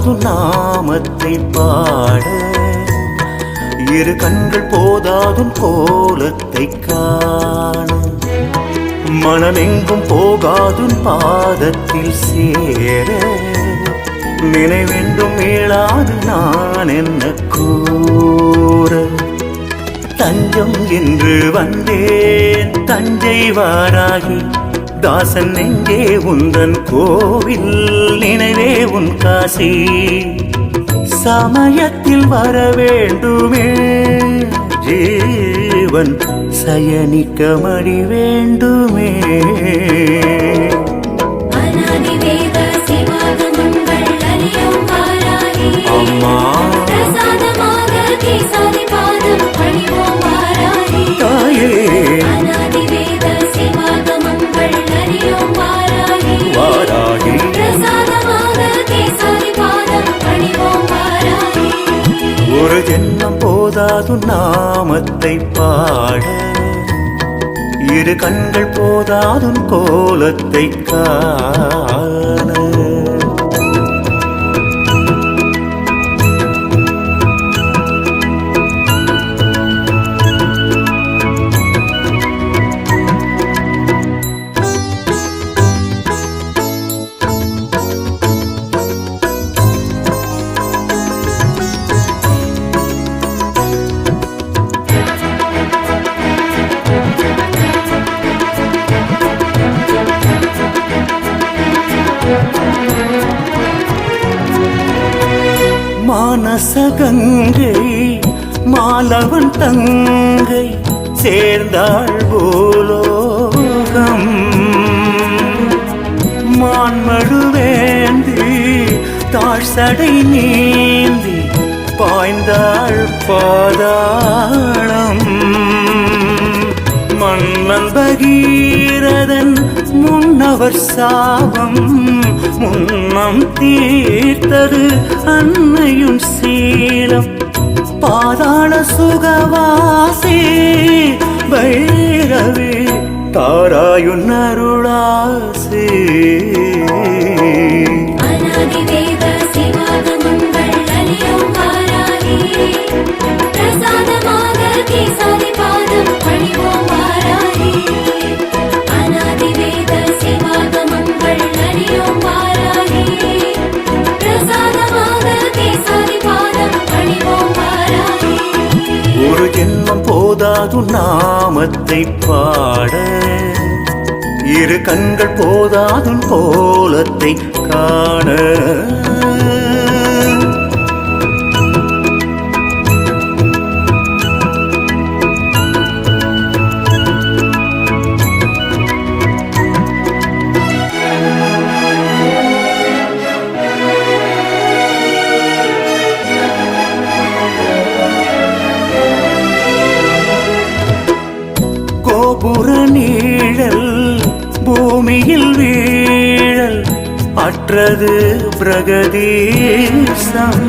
போதாது நாமத்தை பாட. இரு கண்கள் போதாதும் கோலத்தை காண. மனமெங்கும் போகாதும் பாதத்தில் சேர. நினைவென்றும் மேலாது நான் என்ன கூற. தஞ்சம் என்று வந்தேன் தஞ்சை வாராகி தாசன் நெஞ்சே உந்தன் கோவில் நினைவே உன் காசி? சமயத்தில் வர வேண்டுமே. ஜீவன் சயனிக்க மடி வேண்டுமே. அம்மா. தாயே. வாராகி ஒரு ஜென்மம் போதாது நாமத்தை பாட. இரு கண்கள் போதாதும் கோலத்தை காண. மனசகங்கை மாலவன் தங்கை சேர்ந்தாள் பூலோகம். மான்மழுவேந்தி தாழ்சடை நீந்தி பாய்ந்தாள் பாதாளம். மன்னன் பகீரதன் முன்னவர் சாபம் முன்னம் தீர்த்தது அன்னையும் சீலம் பாதாள சுகவாசி பைரவி தாராயுன் அருளாசி. அநாதி பிரசாதமாக கேசாதி பாதம் பணிவோம் எண்ணம் போதாது நாமத்தை பாட. இரு கண்கள் போதாதும் கோலத்தை காண. அற்றது பிரகதீசம்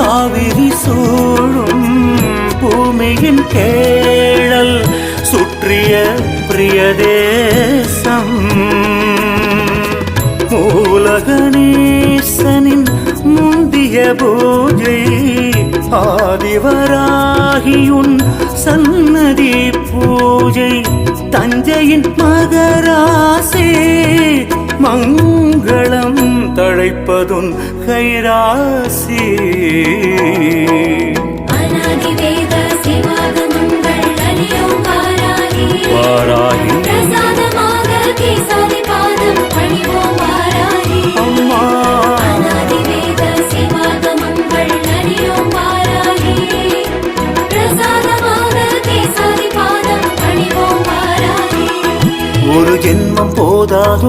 காவிரி சூழும் பூமியின் கேழல் சுற்றிய பிரியதேசம். மூலகணேசனின் முந்திய பூஜை ஆதிவராகியுன் சன்னதி பூஜை தஞ்சையின் மகராசே மங்களம் தழைப்பதுன் கைராசி. அநாதி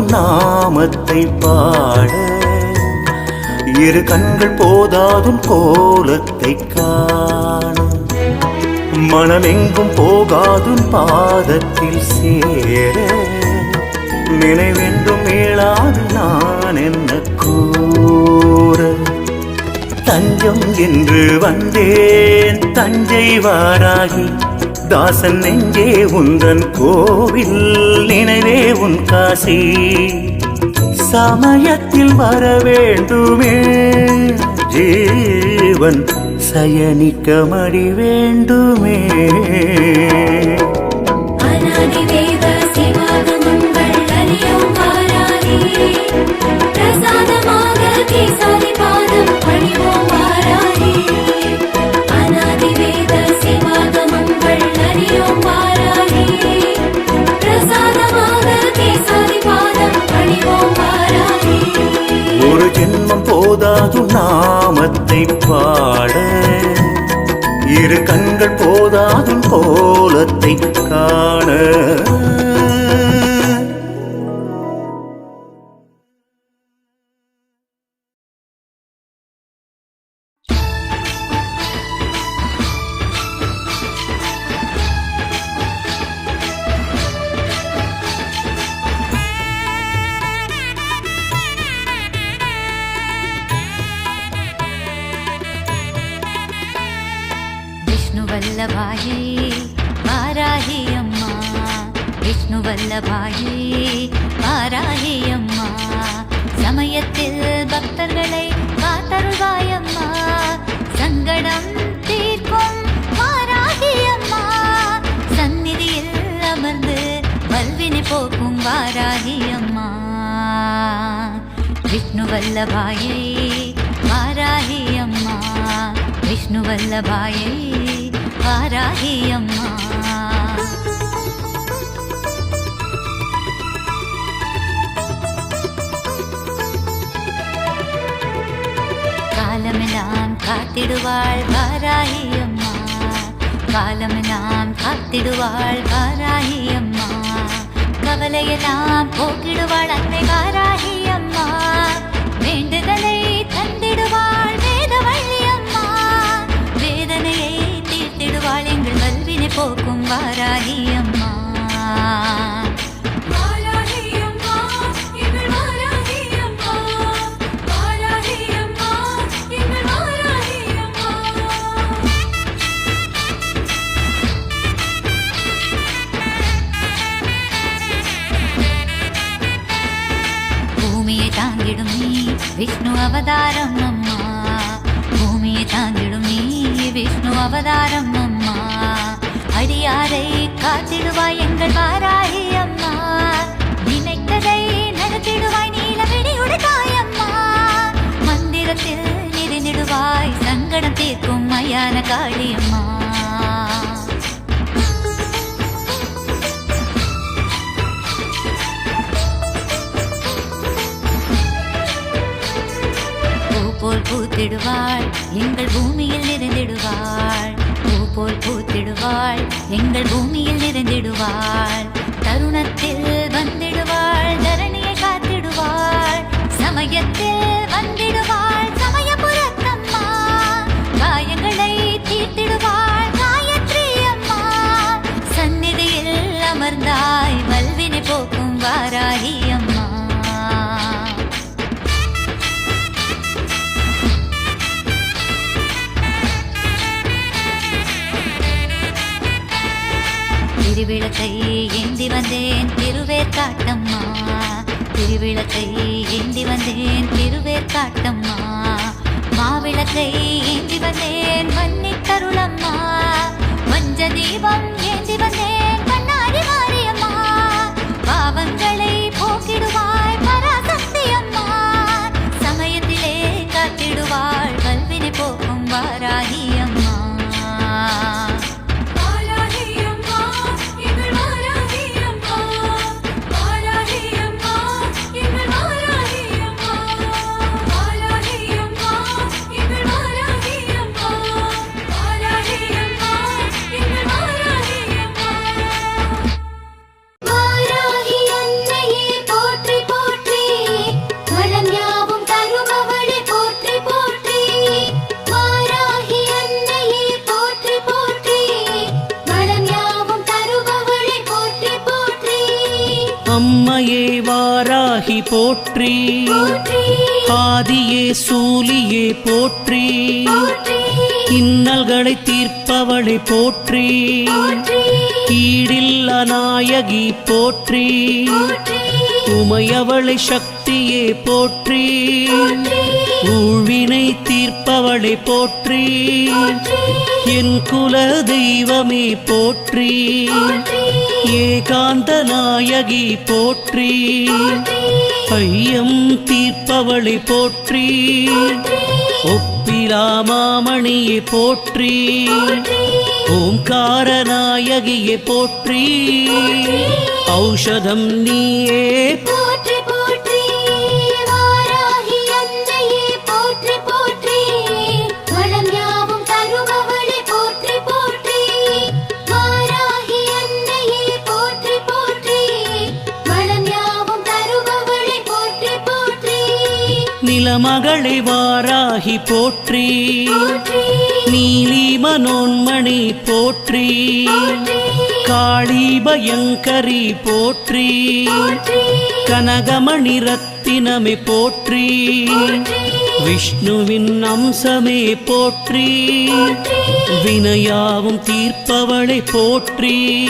நாமத்தை பாட இரு கண்கள் போதாதும் கோலத்தை காண. மனமெங்கும் போகாதும் பாதத்தில் சேர. நினைவென்றும் மேலாது நான் என்ன கூற. தஞ்சம் என்று வந்தேன் தஞ்சை வாராகி தாசன் நெஞ்சே உந்தன் கோவில் நினைவே உன் காசி. சமயத்தில் வர வேண்டுமே ஜீவன் சயனிக்க மடி வேண்டுமே. பிரசாதமாக கேசாரி பாதம் பணிவோம் வாராகி. அநாதி நாமத்தை பாட இரு கண்கள் போதாதும் கோலத்தை காண. விஷ்ணுவல்லபாயே வாராகி அம்மா. விஷ்ணுவல்லபாயே வாராகி அம்மா. காலமெல்லாம் காத்திடுவாள் வாராகி அம்மா. காலமெல்லாம் காத்திடுவாள் வாராகி அம்மா. கவலையெல்லாம் போக்கிடுவாள் அன்னை வாராகி அம்மா. விஷ்ணு அவதாரம் அம்மா. பூமியை தாண்டிடும் நீ விஷ்ணு அவதாரம் அம்மா. அடியாரை காத்திடுவாய் எங்கள் வாராகி அம்மா. நினைத்ததை நடத்திடுவாய் நீலவிடி உடுத்தாய் அம்மா. மந்திரத்தில் நிறைந்திடுவாய் சங்கடம் தீர்க்கும் மயான காளி பூத்திடுவாள் எங்கள் பூமியில் நிறைந்திடுவாள். பூ போல் பூத்திடுவாள் எங்கள் பூமியில் நிறைந்திடுவாள். hayvan போற்றி. ஆதியே சூலியே போற்றி. இன்னல்களை தீர்ப்பவளை போற்றி. ஈடில்ல நாயகி போற்றி. உமையவளை சக்தி சக்தியே போற்றி. ஊழ்வினை தீர்ப்பவளை போற்றி. என் குல தெய்வமே போற்றி. ஏகாந்த நாயகி போற்றி. ஐயம் தீர்ப்பவளை போற்றி. ஒப்பிலாமாமணியை போற்றி. ஓம்கார நாயகியை போற்றி. ஔஷதம் நீயே நிலமகளை வாராகி போற்றி. போற்றி. நீலி மனோன்மணி போற்றி. காளி பயங்கரி போற்றி. கனகமணி ரத்தினமே போற்றி. விஷ்ணுவின் அம்சமே போற்றி. வினையாவும் தீர்ப்பவளை போற்றி.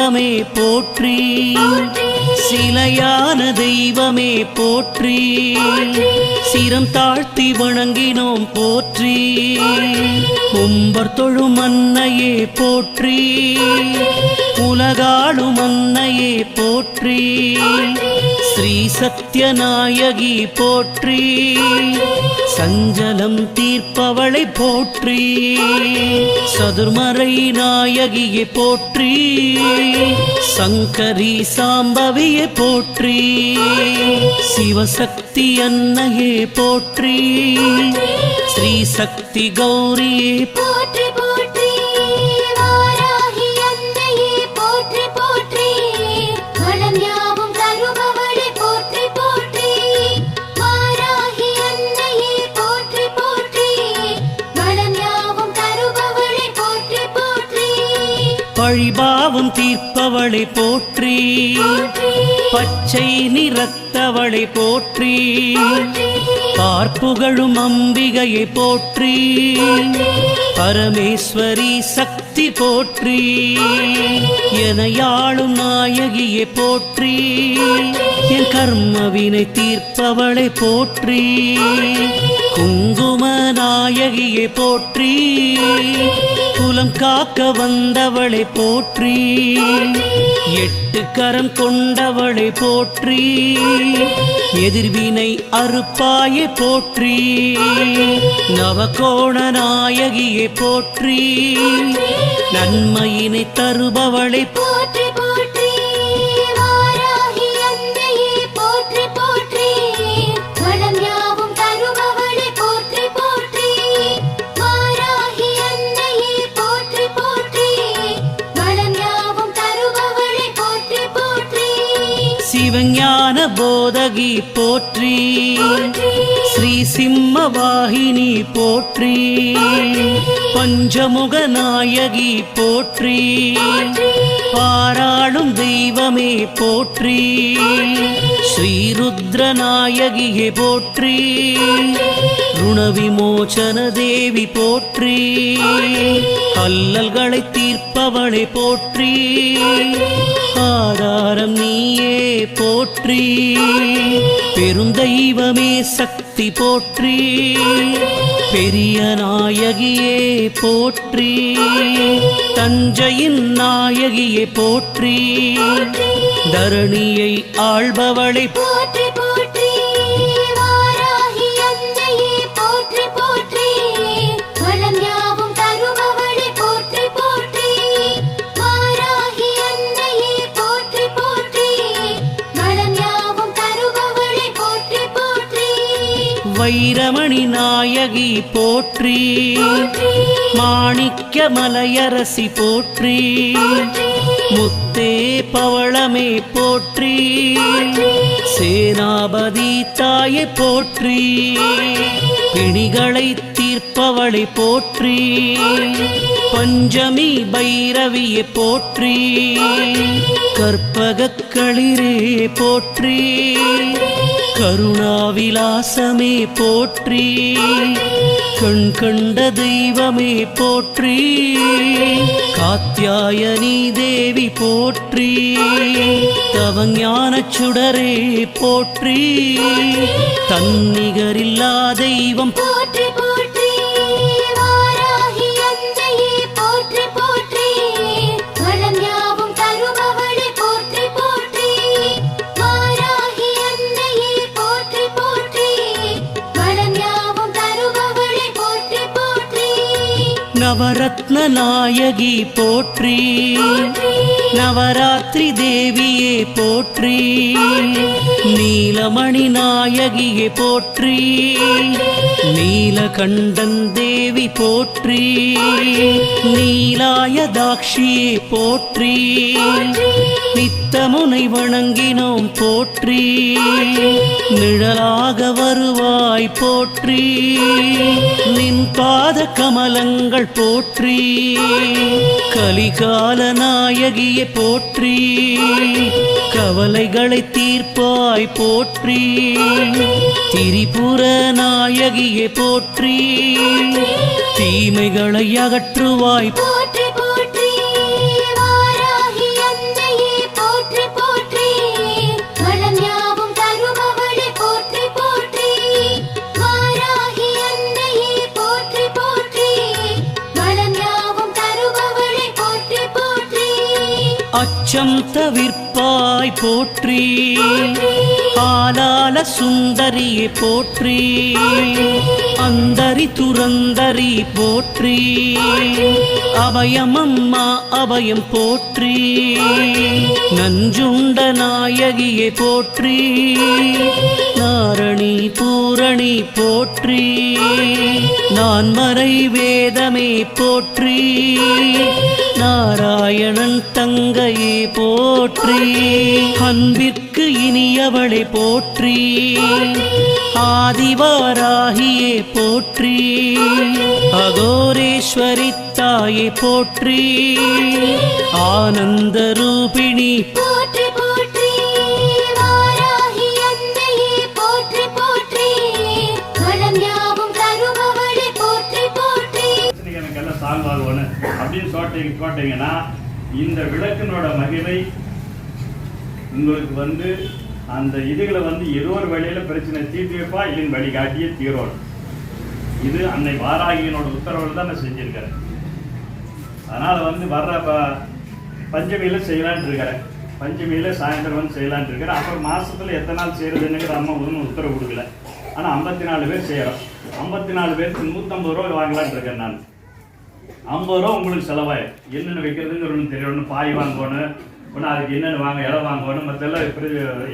தெய்வமே போற்றி. சிலையான தெய்வமே போற்றி. சிரம் தாழ்த்தி வணங்கினோம் போற்றி. கும்பர் தொழும் அன்னையே போற்றி. உலகாளும் அன்னையே போற்றி. ஸ்ரீ சத்யநாயகி போற்றி. சஞ்சலம் தீர்ப்பவளை போற்றி. சதுர்மறை நாயகியை போற்றி. சங்கரி சாம்பவியை போற்றி. சிவசக்தி அன்னையே போற்றி. ஸ்ரீ சக்தி கௌரியே போற்றி போற்றி. வாராகி அன்னையே போற்றி போற்றி. வளம் யாவும் தருபவளே போற்றி போற்றி. வாராகி அன்னையே போற்றி போற்றி. வளம் யாவும் தருபவளே போற்றி போற்றி. பழிபாவம் தீர்ப்பவளை போற்றி. பச்சை நிறத்தவளை போற்றி பார்ப்புகழும் அம்பிகையை போற்றி பரமேஸ்வரி சக்தி போற்றி எனையாளும் நாயகியை போற்றி. என் கர்மவினை தீர்ப்பவளை போற்றி. குங்கும நாயகியை போற்றி குலம் காக்க வந்தவளை போற்றி எட்டு கரம் கொண்டவளை போற்றி எதிர்வினை அறுப்பாயை போற்றி நவகோண நாயகியை போற்றி நன்மையினை தருபவளை போற்றி. சிவஞான போதகி போற்றி. ஸ்ரீ சிம்ம வாகினி போற்றி. பஞ்சமுக நாயகி போற்றி. பாராளும் தெய்வமே போற்றி. ஸ்ரீருத்ர நாயகியே போற்றி. ருணவிமோச்சன தேவி போற்றி அல்லல்களை தீர்ப்பவளை போற்றி ஆதாரம் நீயே போற்றி பெருந்தெய்வமே சக்தி போற்றி பெரிய நாயகியே போற்றி தஞ்சையின் நாயகியே போற்றி தரணியை ஆள்பவளை போற்றி போற்றி போற்றி. மாணிக்க மலையரசி போற்றி. முத்தே பவளமே போற்றி. சேனாபதி தாயை போற்றி. பிணிகளை தீர்ப்பவளை போற்றி. பஞ்சமி பைரவியை போற்றி. கற்பகக் களிரே போற்றி. கருணாவிலாசமே போற்றி. கண் கண்ட தெய்வமே போற்றி. காத்தியாயனி தேவி போற்றி. தவஞான சுடரே போற்றி. தன்னிகரில்லா தெய்வம் போற்றி நவரத்ன நாயகி போற்றி. நவராத்திரி தேவியே போற்றி. நீலமணி நாயகியே போற்றி. நீலகண்டன் தேவி போற்றி. நீலாயதாட்சியே போற்றி. நித்தமுனை வணங்கினோம் போற்றி. நிழலாக வருவாய் போற்றி. நின் பாத கமலங்கள் போற்றி. கலிகால நாயகியை போற்றி. கவலைகளை தீர்ப்பாய் போற்றி. திரிபுர நாயகியை போற்றி. தீமைகளை அகற்றுவாய் போற்றி போற்றி அச்சம் தவிர்ப்பாய் போற்றி. ஆலால சுந்தரியை போற்றி. அந்தரி துரந்தரி போற்றி. அபயமம்மா அபயம் போற்றி. நஞ்சுண்ட நாயகியை போற்றி. நாரணி பூரணி போற்றி. நான் மறை வேதமே போற்றி. நாராயணன் தங்கையை போற்றி அன்பிற்கு இனியவளை போற்றி ஆதிவாராகியே போற்றி அகோரேஸ்வரி தாயை போற்றி ஆனந்த ரூபிணி போற்றி எனக்கு அப்படின்னு சொல்லிட்டீங்க போட்டீங்கன்னா இந்த விளக்கினோட மகிமை உங்களுக்கு வந்து அந்த இதுகளை வந்து ஏதோ ஒரு வழியில பிரச்சனை தீர்த்து வைப்பா இல்லைன்னு வழிகாட்டியே தீரோடு இது அன்னை வாராகியனோட உத்தரவில் தான் நான் செஞ்சிருக்கிறேன். அதனால வந்து வர்ற ப பஞ்சமியில செய்யலான்னு இருக்கிறேன். பஞ்சமியில சாயந்தரம் வந்து செய்யலான்னு இருக்கிறேன். அப்புறம் மாசத்துல எத்தனை நாள் செய்கிறதுன்னுங்கிற அம்மா ஒன்றும் உத்தரவு கொடுக்கல. ஆனா ஐம்பத்தி நாலு பேர் செய்யறோம். ஐம்பத்தி நாலு பேருக்கு நூற்றம்பது ரூபா வாங்கலான்னு இருக்கேன் நான். ஐம்பது ரூபா உங்களுக்கு செலவாயிடும் என்னென்ன வைக்கிறதுங்கிற ஒன்று தெரியும் ஒன்று பாய் வாங்கணும். ஒன்று அதுக்கு என்னென்ன வாங்க இலை வாங்கணும். மற்றெல்லாம் இப்படி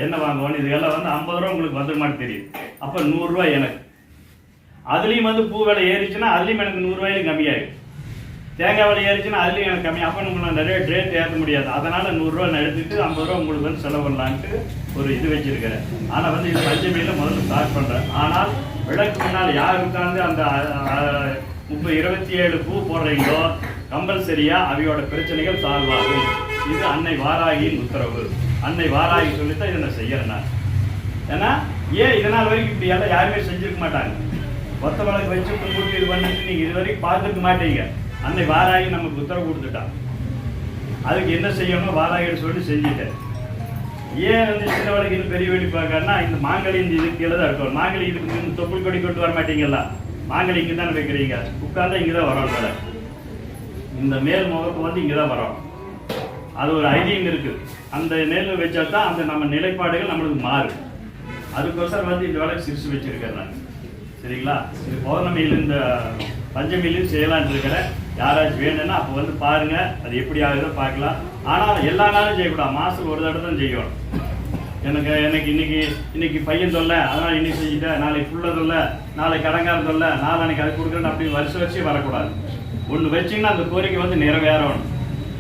எண்ணெய் வாங்கணும். இதுக்கெல்லாம் வந்து ஐம்பது ரூபா உங்களுக்கு வந்துருமான்னு தெரியும் அப்போ நூறுரூவா எனக்கு. அதுலேயும் வந்து பூ விலை ஏறிச்சுன்னா அதுலேயும் எனக்கு நூறுரூவாயிலும் கம்மியாகும் தேங்காய் விலை ஏறிச்சுன்னா அதுலேயும் எனக்கு கம்மி. அப்போ உங்களுக்கு நிறைய ரேட் ஏற்ற முடியாது. அதனால் நூறுரூவா நான் எடுத்துட்டு ஐம்பது ரூபா உங்களுக்கு வந்து செலவு பண்ணலான்ட்டு ஒரு இது வச்சுருக்கிறேன். ஆனால் வந்து இது பஞ்சமியில் முதல்ல ஸ்டார்ட் பண்ணுறேன் ஆனால் விளக்கு முன்னால் யார் உட்கார்ந்து அந்த முப்பது இருபத்தி ஏழு பூ போடுறீங்களோ கம்பல்சரியா அவையோட பிரச்சனைகள் சால்வ் ஆகும். இது அன்னை வாராகியின் உத்தரவு. அன்னை வாராகி சொல்லித்தான் இதை நான் செய்யறேன் நான் ஏன்னா ஏன் இதனால் வரைக்கும் இப்படி எல்லாம் யாருமே செஞ்சிருக்க மாட்டாங்க? ஒத்த வழக்கு வச்சு கும்பிட்டு இது பண்ணிட்டு நீங்க இது வரைக்கும் பார்த்துருக்க மாட்டீங்க. அன்னை வாராகி நமக்கு உத்தரவு கொடுத்துட்டான் அதுக்கு என்ன செய்யணும் வாராகின்னு சொல்லி செஞ்சுட்டேன். ஏன் வந்து சின்ன வழக்கு பெரிய வெடி பார்க்கறனா இந்த மாங்கலி இந்த இது கீழே தான் இருக்கும். மாங்கலி இதுக்கு தொப்புள் கொடி கொண்டு வர மாட்டீங்களா மாங்கனி இங்கே தானே வைக்கிறீங்க? உட்கார்ந்தா இங்கே தான் வரோம் வேலை இந்த மேல் முகப்பு வந்து இங்கே தான் வரோம். அது ஒரு ஐதீகம் இருக்குது அந்த நெல் வச்சா தான் அந்த நம்ம நிலைப்பாடுகள் நம்மளுக்கு மாறும். அதுக்கோசரம் வந்து இந்த விளக்கு சிரிச்சு வச்சுருக்கேன் நான். சரிங்களா? இது பௌர்ணமியில் இந்த பஞ்சமியிலும் செய்யலான் இருக்கிறேன். யாராச்சும் வேணும்னா அப்போ வந்து பாருங்கள் அது எப்படி ஆகுதோ பார்க்கலாம். ஆனால் எல்லா நாளும் செய்யக்கூடாது. மாதத்துக்கு ஒரு தடவை தான் செய்யணும். எனக்கு எனக்கு இன்னைக்கு இன்னைக்கு பையன் தொல்லை அதனால் இன்னைக்கு செஞ்சுட்டேன். நாளைக்கு புள்ள தொல்லை நாளைக்கு கடங்கார தொல்லை நாளைக்கு அது கொடுக்குறேன்னு அப்படி வருஷம் வச்சு வரக்கூடாது. ஒன்று வச்சிங்கன்னா அந்த கோரிக்கை வந்து நிறைவேறணும்.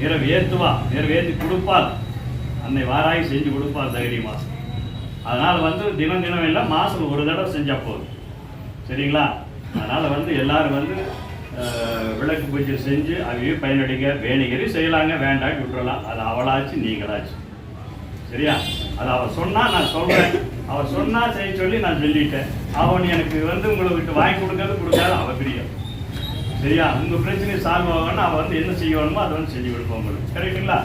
நிறைவேற்றுவா நிறைவேற்றி கொடுப்பாள். அன்னை வாராகி செஞ்சு கொடுப்பாள் தைரியமாக அதனால் வந்து தினம் தினம் இல்லை மாதம் ஒரு தடவை செஞ்சால் போதும். சரிங்களா? அதனால் வந்து எல்லாரும் வந்து விளக்கு பூஜை செஞ்சு அவையும் பயனடைங்க. வேணிகரி செய்யலாங்க வேண்டாம் விட்டுறலாம். அது அவளாச்சு நீங்களாச்சு. சரியா? அது அவர் சொன்னா நான் சொல்றேன். அவர் சொன்னா செய்ய சொல்லி நான் சொல்லிட்டேன். அவன் எனக்கு வந்து உங்களுக்கு வாங்கி கொடுக்கறது கொடுக்காது அவ பிரியம். சரியா? உங்க பிரச்சனை சால்வ் ஆகணும்னா அவ வந்து என்ன செய்யணுமோ அதை வந்து செஞ்சு கொடுப்போம் உங்களுக்கு. கரெக்டுங்களா